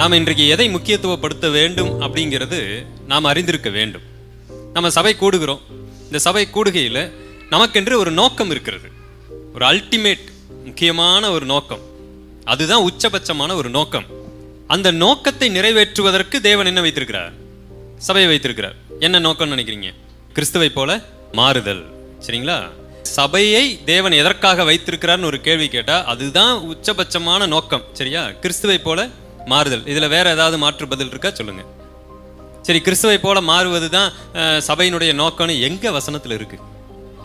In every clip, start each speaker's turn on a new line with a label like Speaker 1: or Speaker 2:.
Speaker 1: நாம் இன்றைக்கு எதை முக்கியத்துவப்படுத்த வேண்டும் அப்படிங்கிறது நாம் அறிந்திருக்க வேண்டும். நம்ம சபை கூடுகிறோம். இந்த சபை கூடுகையில் நமக்கென்று ஒரு நோக்கம் இருக்கிறது. ஒரு அல்டிமேட் முக்கியமான ஒரு நோக்கம். அதுதான் உச்சபட்சமான ஒரு நோக்கம். அந்த நோக்கத்தை நிறைவேற்றுவதற்கு தேவன் என்ன வைத்திருக்கிறார்? சபையை வைத்திருக்கிறார். என்ன நோக்கம்னு நினைக்கிறீங்க? கிறிஸ்துவை போல மாறுதல். சரிங்களா? சபையை தேவன் எதற்காக வைத்திருக்கிறார்னு ஒரு கேள்வி கேட்டால் அதுதான் உச்சபட்சமான நோக்கம். சரியா? கிறிஸ்துவை போல மாறுதல். இதில் வேற ஏதாவது மாற்று பதில் இருக்கா? சொல்லுங்க. சரி கிறிஸ்துவை போல மாறுவது தான் சபையினுடைய நோக்கம்னு எங்க வசனத்தில் இருக்கு?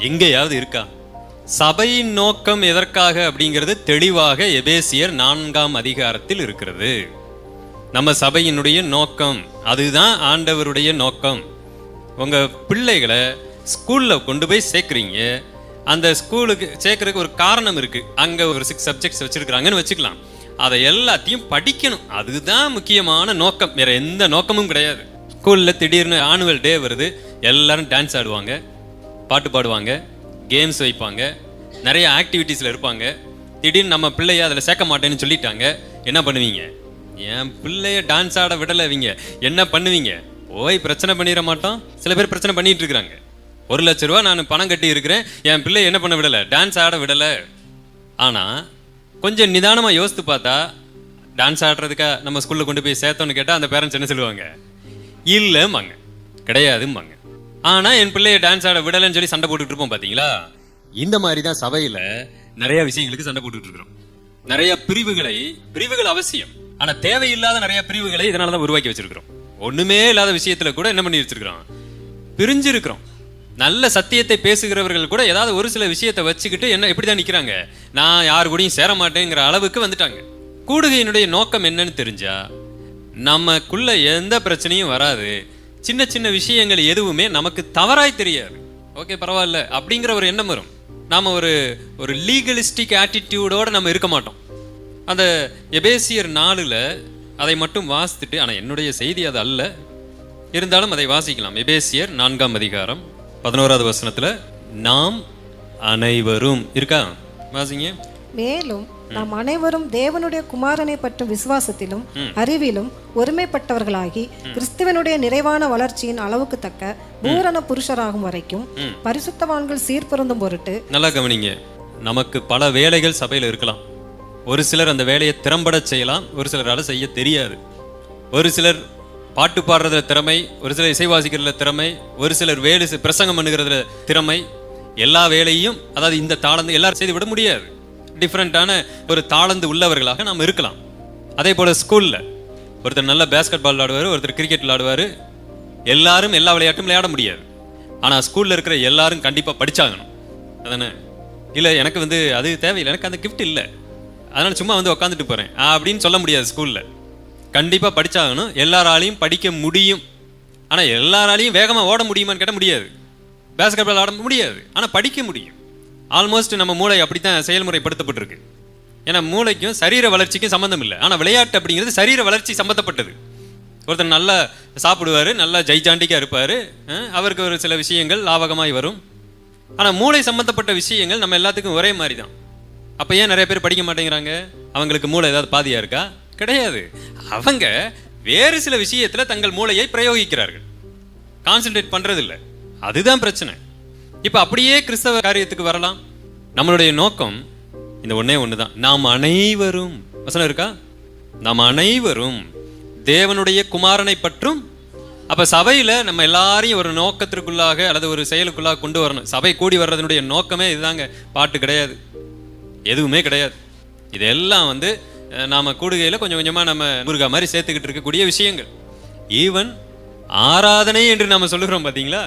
Speaker 1: எங்கேயாவது இருக்கா? சபையின் நோக்கம் எதற்காக அப்படிங்கிறது தெளிவாக எபேசியர் நான்காம் அதிகாரத்தில் இருக்கிறது. நம்ம சபையினுடைய நோக்கம் அதுதான் ஆண்டவருடைய நோக்கம். உங்க பிள்ளைகளை ஸ்கூல்ல கொண்டு போய் சேர்க்குறீங்க. அந்த ஸ்கூலுக்கு சேர்க்கறதுக்கு ஒரு காரணம் இருக்கு. அங்க ஒரு சிக்ஸ் சப்ஜெக்ட்ஸ் வச்சிருக்கிறாங்கன்னு வச்சுக்கலாம். அதை எல்லாத்தையும் படிக்கணும். அதுதான் முக்கியமான நோக்கம். வேற எந்த நோக்கமும் கிடையாது. ஸ்கூலில் திடீர்னு ஆனுவல் டே வருது. எல்லாரும் டான்ஸ் ஆடுவாங்க பாட்டு பாடுவாங்க கேம்ஸ் வைப்பாங்க நிறைய ஆக்டிவிட்டீஸில் இருப்பாங்க. திடீர்னு நம்ம பிள்ளைய அதில் சேர்க்க மாட்டேன்னு சொல்லிட்டாங்க. என்ன பண்ணுவீங்க? என் பிள்ளைய டான்ஸ் ஆட விடலை இவங்க என்ன பண்ணுவீங்க? ஓய் பிரச்சனை பண்ணிட மாட்டோம். சில பேர் பிரச்சனை பண்ணிட்டு இருக்கிறாங்க. ஒரு லட்ச ரூபா நான் பணம் கட்டி இருக்கிறேன். என் பிள்ளை என்ன பண்ண விடலை? டான்ஸ் ஆட விடலை. ஆனால் கொஞ்சம் நிதானமாக யோசித்து பார்த்தா டான்ஸ் ஆடுறதுக்காக நம்ம ஸ்கூலில் கொண்டு போய் சேர்த்தோன்னு கேட்டால் அந்த பேரண்ட்ஸ் என்ன சொல்லுவாங்க? இல்லைம்பாங்க கிடையாதும்பாங்க ஆனால் என் பிள்ளைய டான்ஸ் ஆட விடலைன்னு சொல்லி சண்டை போட்டுக்கிட்டு இருப்போம் பார்த்தீங்களா? இந்த மாதிரி தான் சபையில் நிறைய விஷயங்களுக்கு சண்டை போட்டுட்டு இருக்கிறோம். நிறைய பிரிவுகளை பிரிவுகள் அவசியம். ஆனால் தேவையில்லாத நிறைய பிரிவுகளை இதனால தான் உருவாக்கி வச்சிருக்கிறோம். ஒண்ணுமே இல்லாத விஷயத்துல கூட என்ன பண்ணி வச்சிருக்கிறோம்? பிரிஞ்சிருக்கிறோம். நல்ல சத்தியத்தை பேசுகிறவர்கள் கூட ஏதாவது ஒரு சில விஷயத்தை வச்சுக்கிட்டு என்ன எப்படி தான் நிற்கிறாங்க நான் யார் கூடயும் சேர மாட்டேங்கிற அளவுக்கு வந்துட்டாங்க. கூடுகையினுடைய நோக்கம் என்னன்னு தெரிஞ்சா நமக்குள்ள எந்த பிரச்சனையும் வராது. சின்ன சின்ன விஷயங்கள் எதுவுமே நமக்கு தவறாய் தெரியாது. ஓகே பரவாயில்ல அப்படிங்கிற ஒரு எண்ணம் வரும். நாம் ஒரு ஒரு லீகலிஸ்டிக் ஆட்டிடியூடோடு நம்ம இருக்க மாட்டோம். அந்த எபேசியர் நாளில் அதை மட்டும் வாசித்துட்டு ஆனால் என்னுடைய செய்தி அது அல்ல. இருந்தாலும் அதை வாசிக்கலாம். எபேசியர் நான்காம் அதிகாரம். பதினோராவது வசனத்துல நாம் அனைவரும் இருக்கா? வாசிங்க.
Speaker 2: மேலும் நாம் அனைவரும் தேவனுடைய குமாரனை பற்றும் விசுவாசத்திலும் அறிவிலும் ஒருமைப்பட்டவர்களாகி கிறிஸ்துவனுடைய நிறைவான வளர்ச்சியின் அளவுக்கு தக்க பூரண புருஷராகும் வரைக்கும் பரிசுத்தவான்கள் சீர்பொருந்தும் பொருட்டு
Speaker 1: நல்லா கவனிங்க. நமக்கு பல வேலைகள் சபையில் இருக்கலாம். ஒரு சிலர் அந்த வேலையை திறம்பட செய்யலாம் ஒரு சிலரால் செய்ய தெரியாது. ஒரு சிலர் பாட்டு பாடுறதுல திறமை ஒரு சிலர் இசை வாசிக்கிறதுல திறமை ஒரு சிலர் வேலை பிரசங்கம் பண்ணுகிறதுல திறமை. எல்லா வேலையும் அதாவது இந்த தாளந்து எல்லாரும் செய்து விட முடியாது. டிஃப்ரெண்ட்டான ஒரு தாளந்து உள்ளவர்களாக நாம் இருக்கலாம். அதே போல் ஸ்கூலில் ஒருத்தர் நல்ல பேஸ்கெட் பால் விளையாடுவார் ஒருத்தர் கிரிக்கெட் விளையாடுவார் எல்லாரும் எல்லா விளையாட்டும் விளையாட முடியாது. ஆனால் ஸ்கூலில் இருக்கிற எல்லாரும் கண்டிப்பாக படித்தாகணும் அதானே? இல்லை எனக்கு வந்து அது தேவையில்லை. எனக்கு அந்த கிஃப்ட் இல்லை. அதனால் சும்மா வந்து உட்காந்துட்டு போகிறேன் ஆ, அப்படின்னு சொல்ல முடியாது ஸ்கூலில் கண்டிப்பாக படித்தாகணும் எல்லாராலையும் படிக்க முடியும். ஆனால் எல்லாராலையும் வேகமாக ஓட முடியுமான்னு கேட்ட முடியாது. பேஸ்கெட் பால் ஆட முடியாது. ஆனால் படிக்க முடியும். ஆல்மோஸ்ட் நம்ம மூளை அப்படி தான் செயல்முறைப்படுத்தப்பட்டிருக்கு. ஏன்னா மூளைக்கும் சரீர வளர்ச்சிக்கும் சம்மந்தம் இல்லை. ஆனால் விளையாட்டு அப்படிங்கிறது சரீர வளர்ச்சி சம்மந்தப்பட்டது ஒருத்தர் நல்லா சாப்பிடுவாரு நல்லா ஜெய்ஜாண்டிக்காக இருப்பார் அவருக்கு ஒரு சில விஷயங்கள் லாபகமாய் வரும். ஆனால் மூளை சம்மந்தப்பட்ட விஷயங்கள் நம்ம எல்லாத்துக்கும் ஒரே மாதிரி தான் அப்போ ஏன் நிறைய பேர் படிக்க மாட்டேங்கிறாங்க? அவங்களுக்கு மூளை ஏதாவது பாதியாக இருக்கா? கிடையாது. அவங்க வேறு சில விஷயத்தில் தங்கள் மூளையை பிரயோகிக்கிறார்கள். கான்சென்ட்ரேட் பண்ணுறதில்ல அதுதான் பிரச்சனை. இப்போ அப்படியே கிறிஸ்தவ காரியத்துக்கு வரலாம். நம்மளுடைய நோக்கம் இந்த ஒன்றே ஒன்று தான் நாம் அனைவரும் வசனம் இருக்கா? நாம் அனைவரும் தேவனுடைய குமாரனை பற்றும் அப்போ சபையில் நம்ம எல்லாரையும் ஒரு நோக்கத்திற்குள்ளாக அல்லது ஒரு செயலுக்குள்ளாக கொண்டு வரணும். சபை கூடி வர்றதனுடைய நோக்கமே இதுதாங்க. பாட்டு கிடையாது. எதுவுமே கிடையாது. இதெல்லாம் வந்து நாம் கூடுகையில் கொஞ்சம் கொஞ்சமாக நம்ம முருகா மாதிரி சேர்த்துக்கிட்டு இருக்கக்கூடிய விஷயங்கள். ஈவன் ஆராதனை என்று நாம் சொல்லுகிறோம் பார்த்தீங்களா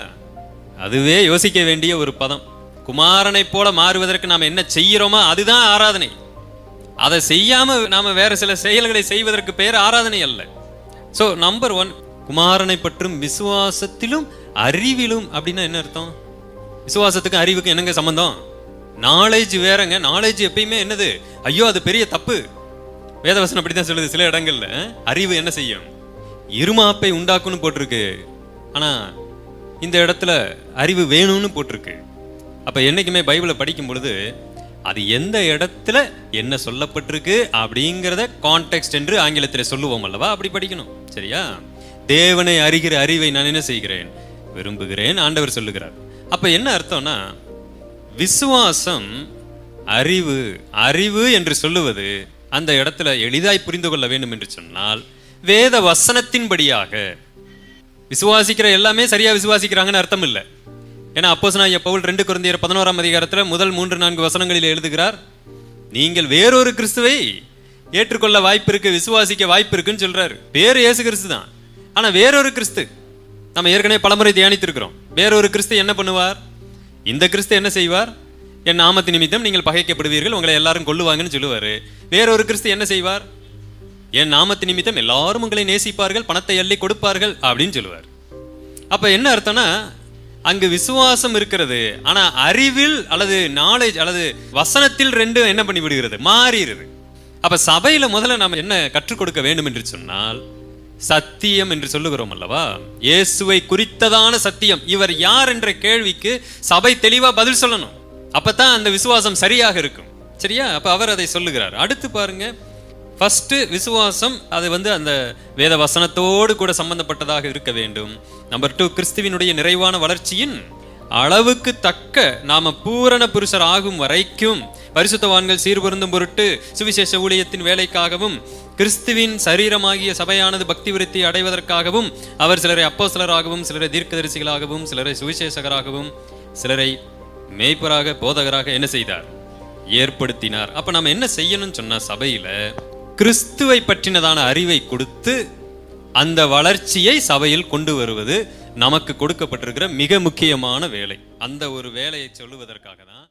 Speaker 1: அதுவே யோசிக்க வேண்டிய ஒரு பதம். குமாரனை போல மாறுவதற்கு நாம் என்ன செய்கிறோமோ அதுதான் ஆராதனை. அதை செய்யாமல் நாம் வேற சில செயல்களை செய்வதற்கு பேர் ஆராதனை அல்ல. ஸோ நம்பர் ஒன் குமாரனை பற்றும் விசுவாசத்திலும் அறிவிலும் அப்படின்னா என்ன அர்த்தம்? விசுவாசத்துக்கும் அறிவுக்கும் என்னங்க சம்மந்தம் நாலேஜ் வேறங்க. நாலேஜ் எப்பயுமே என்னது? ஐயோ அது பெரிய தப்பு. வேதவசனம் அப்படித்தான் சொல்லுது. சில இடங்கள்ல அறிவு என்ன செய்யும்? இருமாப்பை உண்டாக்கும்னு போட்டிருக்கு. ஆனா இந்த இடத்துல அறிவு வேணும்னு போட்டிருக்கு. அப்ப என்னைக்குமே பைபிளை படிக்கும் பொழுது அது எந்த இடத்துல என்ன சொல்லப்பட்டிருக்கு அப்படிங்கிறத கான்டெக்ட் என்று ஆங்கிலத்தில் சொல்லுவோம் அல்லவா? அப்படி படிக்கணும். சரியா? தேவனை அறிகிற அறிவை நான் என்ன செய்கிறேன்? விரும்புகிறேன் ஆண்டவர் சொல்லுகிறார். அப்ப என்ன அர்த்தம்னா விசுவாசம் அறிவு அறிவு என்று சொல்லுவது அந்த இடத்துல எளிதாய் புரிந்து கொள்ள வேண்டும் என்று சொன்னால் வேத வசனத்தின்படியாக விசுவாசிக்கிற எல்லாமே சரியா விசுவாசிக்கிறாங்கன்னு அர்த்தம் இல்லை. ஏன்னா அப்போஸ் நான் பவுல் ரெண்டு குழந்தையர் பதினோராம் அதிகாரத்தில் முதல் மூன்று நான்கு வசனங்களில் எழுதுகிறார் நீங்கள் வேறொரு கிறிஸ்துவை ஏற்றுக்கொள்ள வாய்ப்பு இருக்கு விசுவாசிக்க வாய்ப்பு இருக்குன்னு சொல்றாரு. வேறு இயேசு கிறிஸ்து தான். ஆனா வேறொரு கிறிஸ்து நம்ம ஏற்கனவே பலமுறை தியானித்திருக்கிறோம். வேறொரு கிறிஸ்து என்ன பண்ணுவார்? இந்த கிறிஸ்து என்ன செய்வார்? என் நாமத்து நிமித்தம் நீங்கள் பகைக்கப்படுவீர்கள் உங்களை எல்லாரும் கொள்ளுவாங்கன்னு சொல்லுவார். வேறொரு கிறிஸ்து என்ன செய்வார்? என் நாமத்து நிமித்தம் எல்லாரும் உங்களை நேசிப்பார்கள் பணத்தை அள்ளி கொடுப்பார்கள் அப்படின்னு சொல்லுவார். அப்போ என்ன அர்த்தம்னா அங்கு விசுவாசம் இருக்கிறது ஆனால் அறிவில் அல்லது நாலேஜ் அல்லது வசனத்தில் ரெண்டும் என்ன பண்ணி விடுகிறது? மாறிடுது. அப்போ சபையில் முதல்ல நாம் என்ன கற்றுக் கொடுக்க வேண்டும் என்று சொன்னால் சத்தியம் என்று சொல்லுகிறோம் அல்லவா? இயேசுவை குறித்ததான சத்தியம். இவர் யார் என்ற கேள்விக்கு சபை தெளிவாக பதில் சொல்லணும். அப்பதான் அந்த விசுவாசம் சரியாக இருக்கும். சரியா? அப்ப அவர் அதை சொல்லுகிறார். அடுத்து பாருங்க. ஃபஸ்ட்டு விசுவாசம் அது வந்து அந்த வேத வசனத்தோடு கூட சம்பந்தப்பட்டதாக இருக்க வேண்டும். நம்பர் டூ கிறிஸ்துவினுடைய நிறைவான வளர்ச்சியின் அளவுக்கு தக்க நாம பூரண புருஷர் ஆகும் வரைக்கும் பரிசுத்தவான்கள் சீர்பொருந்தும் பொருட்டு சுவிசேஷ ஊழியத்தின் வேலைக்காகவும் கிறிஸ்துவின் சரீரமாகிய சபையானது பக்தி விருத்தி அடைவதற்காகவும் அவர் சிலரை அப்போ சிலராகவும் சிலரை தீர்க்கதரிசிகளாகவும் சிலரை சுவிசேஷகராகவும் சிலரை மேய்ப்பராக போதகராக என்ன செய்தார்? ஏற்படுத்தினார். அப்ப நம்ம என்ன செய்யணும்னு சொன்னா சபையில கிறிஸ்துவை பற்றினதான அறிவை கொடுத்து அந்த வளர்ச்சியை சபையில் கொண்டு வருவது நமக்கு கொடுக்கப்பட்டிருக்கிற மிக முக்கியமான வேலை. அந்த ஒரு வேலையை சொல்லுவதற்காக தான்